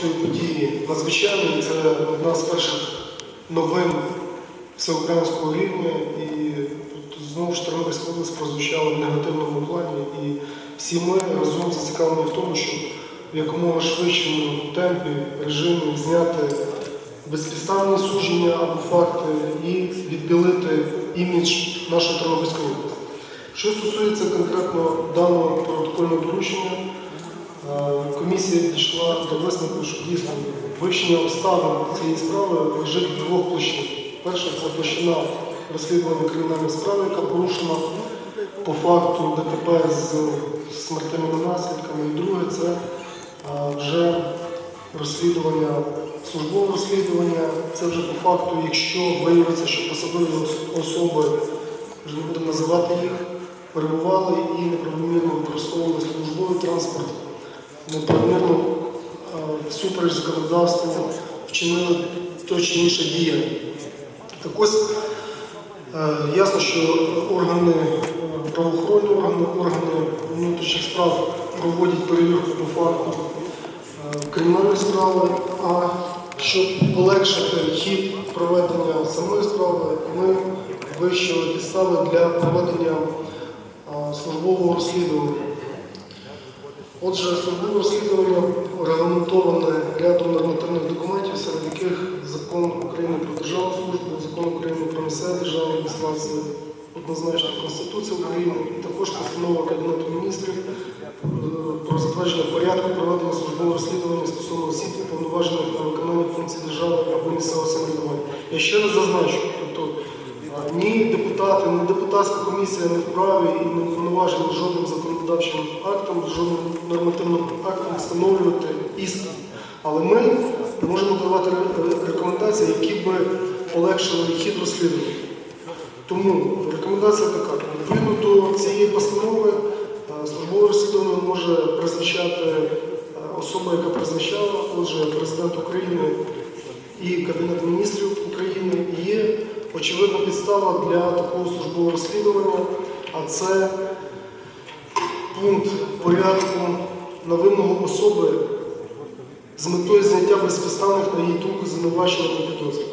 цієї події надзвичайний. Це одна з перших новин всеукраїнського рівня. І тут знову ж Тернопільська область прозвучала в негативному плані. І всі ми разом зацікавлені в тому, щоб в якомога швидшому темпі режимі зняти безпідставні судження або факти і відбілити імідж нашої Тернопільської області. Що стосується конкретно даного протокольного доручення, комісія дійшла до висновку, що дійсно вивчення обставин цієї справи лежить в двох площинах. Перша це площина розслідування кримінальної справи, яка порушена по факту ДТП з смертельними наслідками. І друге це е, вже розслідування, службове розслідування. Це вже по факту, якщо виявиться, що посадові особи, вже не будемо називати їх, перебували і неправомірно використовували службовий транспорт, неправомірно е, всупереч законодавству вчинили то чи інше діяння. Так ось е, ясно, що органи, е, правоохоронні органи, органи внутрішніх справ проводять перевірку по факту кримінальної справи, а щоб полегшити хід проведення самої справи, ми вищили підстави для проведення службового розслідування. Отже, службове розслідування регламентоване рядом нормативних документів, серед яких закон України про державну службу, закон України про місцеве державну адміністрацію, однозначно Конституція України, також постанова Кабінету міністрів е, про затвердження порядку проведення службового розслідування стосовно осіб, уповноважених на виконання функцій держави або місцевого самоврядування. Я ще раз зазначу, ні депутати, ні депутатська комісія не вправі і не уповноважені жодним законодавчим актом, жодним нормативним актом встановлювати істину. Але ми можемо давати рекомендації, які би полегшили хід розслідування. Тому рекомендація така. Відповідно до цієї постанови е, службове розслідування може призначати е, особа, яка призначала, отже, президент України і Кабінет міністрів України. Очевидна підстава для такого службового розслідування, а це пункт порядку на вимогу особи з метою зняття безпідставних на її думку звинувачення та підозр.